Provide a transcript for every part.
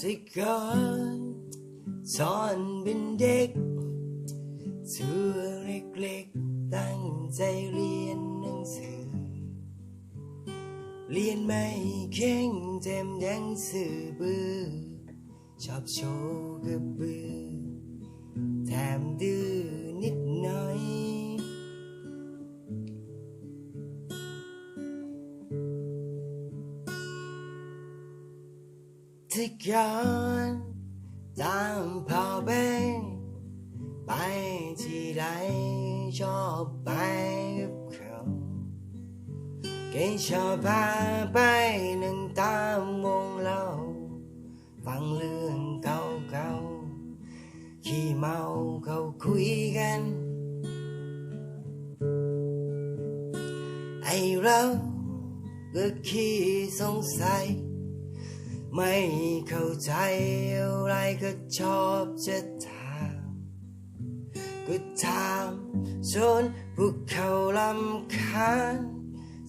สิก่อนสอนเป็นเด็กตัวเล็กๆ ตั้งใจเรียนหนังสือ เรียนไม่เก่งเต็มยังสือบื้อชอบโชว์ ที่ย้อนตามพ่อไปไปที่ใดชอบไปกับเขาแกชอบพาไปนั่งตามวงเล่าฟังเรื่องเก่าๆขี้เมาเขาคุยกัน ไอเราก็ขี้สงสัย ไม่เข้าใจอะไรก็ชอบจะถามก็ถามจนพวกเขาลำคาญ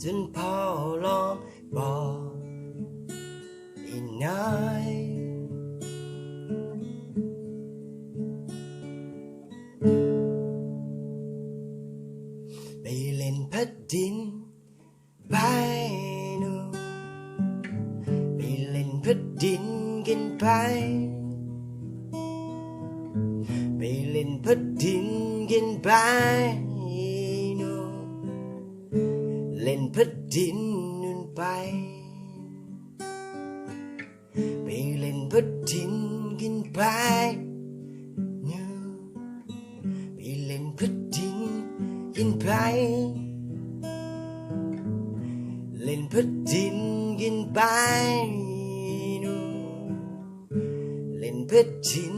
จนพ่อลองบอกอีกหน่อยไปเล่นพัดดินไป เล่นพัดดินกันไปไปเล่นพัดดินกันไปนู่นเล่นพัดดินนู่นไปไปเล่นพัดดินกันไปนู่นไปเล่นพัดดินกันไปเล่นพัดดินกินไป เล่นพัดดิน